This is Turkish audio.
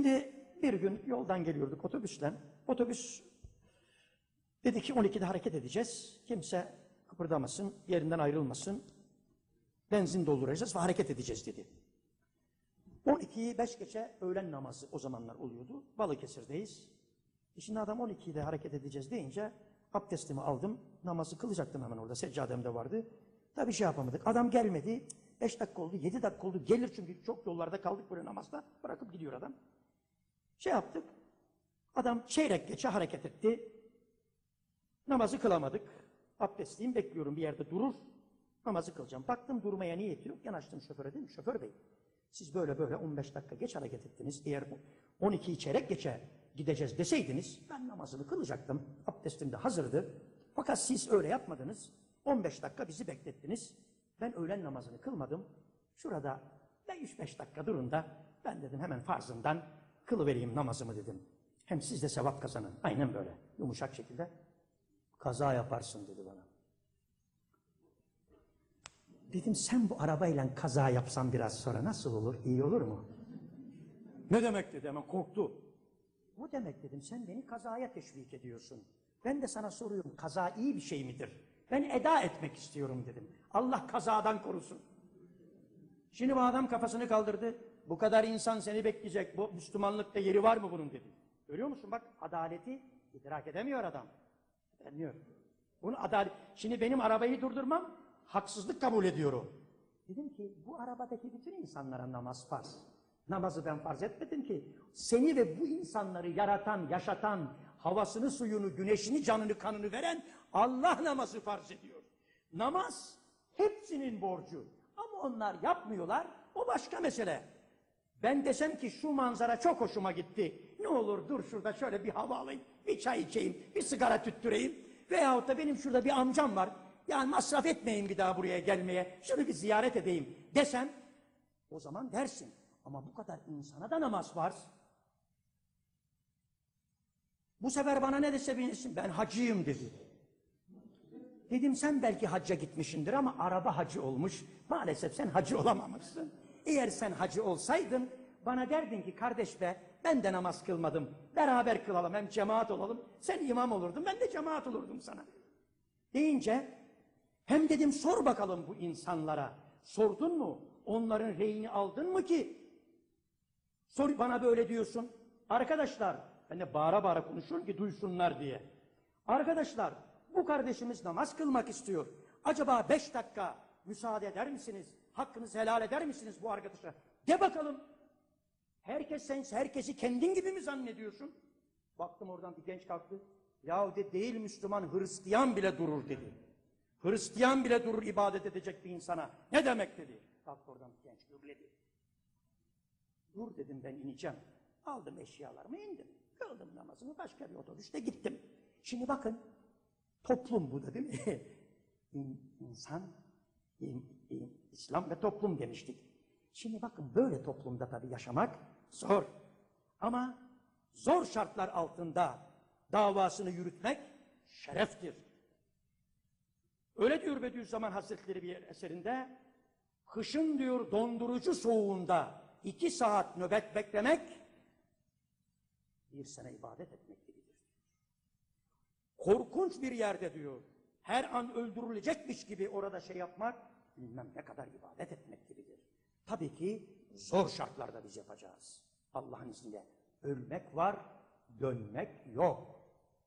Şimdi bir gün yoldan geliyorduk otobüsle. Otobüs dedi ki 12'de hareket edeceğiz. Kimse kıpırdamasın, yerinden ayrılmasın. Benzin dolduracağız ve hareket edeceğiz dedi. 12'yi 5 geçe öğlen namazı o zamanlar oluyordu. Balıkesir'deyiz. E Şimdi adam 12'de hareket edeceğiz deyince abdestimi aldım. Namazı kılacaktım hemen orada. Seccadem de vardı. Tabii şey yapamadık. Adam gelmedi. 5 dakika oldu, 7 dakika oldu. Gelir çünkü çok yollarda kaldık böyle namazda. Bırakıp gidiyor adam. Şey yaptık. Adam çeyrek geçe hareket etti. Namazı kılamadık. Abdestliyim bekliyorum bir yerde durur. Namazı kılacağım. Baktım durmaya niyeti yok. Yanaştım şoföre dedim. Şoför bey siz böyle böyle 15 dakika geç hareket ettiniz. Eğer 12 çeyrek geçe gideceğiz deseydiniz ben namazını kılacaktım. Abdestim de hazırdı. Fakat siz öyle yapmadınız. 15 dakika bizi beklettiniz. Ben öğlen namazını kılmadım. Şurada ben 3-5 dakika durun da ben dedim hemen farzından kılıvereyim namazımı dedim. Hem siz de sevap kazanın. Aynen böyle yumuşak şekilde. Kaza yaparsın dedi bana. Dedim sen bu arabayla kaza yapsan biraz sonra nasıl olur? İyi olur mu? Ne demek dedi hemen korktu. Bu demek dedim sen beni kazaya teşvik ediyorsun. Ben de sana soruyorum kaza iyi bir şey midir? Ben eda etmek istiyorum dedim. Allah kazadan korusun. Şimdi bu adam kafasını kaldırdı. Bu kadar insan seni bekleyecek. Bu Müslümanlıkta yeri var mı bunun dedi. Görüyor musun bak adaleti idrak edemiyor adam. Edemiyor. Bunu adalet. Şimdi benim arabayı durdurmam haksızlık kabul ediyorum. Dedim ki bu arabadaki bütün insanlara namaz farz. Namazı ben farz etmedim ki. Seni ve bu insanları yaratan, yaşatan, havasını, suyunu, güneşini, canını, kanını veren Allah namazı farz ediyor. Namaz hepsinin borcu. Ama onlar yapmıyorlar. O başka mesele. Ben desem ki şu manzara çok hoşuma gitti. Ne olur dur şurada şöyle bir hava alayım, bir çay içeyim, bir sigara tüttüreyim. Veyahut da benim şurada bir amcam var. Yani masraf etmeyin bir daha buraya gelmeye. Şunu bir ziyaret edeyim desem o zaman dersin. Ama bu kadar insana da namaz var. Bu sefer bana ne dese bilirsin ben hacıyım dedi. Dedim sen belki hacca gitmişindir ama araba hacı olmuş. Maalesef sen hacı olamamışsın. Eğer sen hacı olsaydın bana derdin ki kardeş be ben de namaz kılmadım. Beraber kılalım hem cemaat olalım. Sen imam olurdun ben de cemaat olurdum sana. Deyince hem dedim sor bakalım bu insanlara. Sordun mu? Onların reyini aldın mı ki? Sor bana böyle diyorsun. Arkadaşlar ben de bağıra bağıra konuşuyorum ki duysunlar diye. Arkadaşlar bu kardeşimiz namaz kılmak istiyor. Acaba beş dakika müsaade eder misiniz? Hakkınızı helal eder misiniz bu arkadaşa? De bakalım. Herkes sen herkesi kendin gibi mi zannediyorsun? Baktım oradan bir genç kalktı. Yahu de değil Müslüman Hristiyan bile durur dedi. Hristiyan bile durur ibadet edecek bir insana. Ne demek dedi. Kalktı oradan bir genç gürledi. Dur dedim ben ineceğim. Aldım eşyalarımı indim. Kıldım namazımı başka bir otobüste gittim. Şimdi bakın toplum bu da değil mi? İn, insan, in, in, İslam ve toplum demiştik. Şimdi bakın böyle toplumda tabii yaşamak zor. Ama zor şartlar altında davasını yürütmek şereftir. Öyle diyor Bediüzzaman Hazretleri bir eserinde, kışın diyor dondurucu soğuğunda iki saat nöbet beklemek, bir sene ibadet etmek gibidir. Korkunç bir yerde diyor, her an öldürülecekmiş gibi orada şey yapmak, bilmem ne kadar ibadet etmek gibidir. Tabii ki zor şartlarda biz yapacağız. Allah'ın izniyle. Ölmek var, dönmek yok.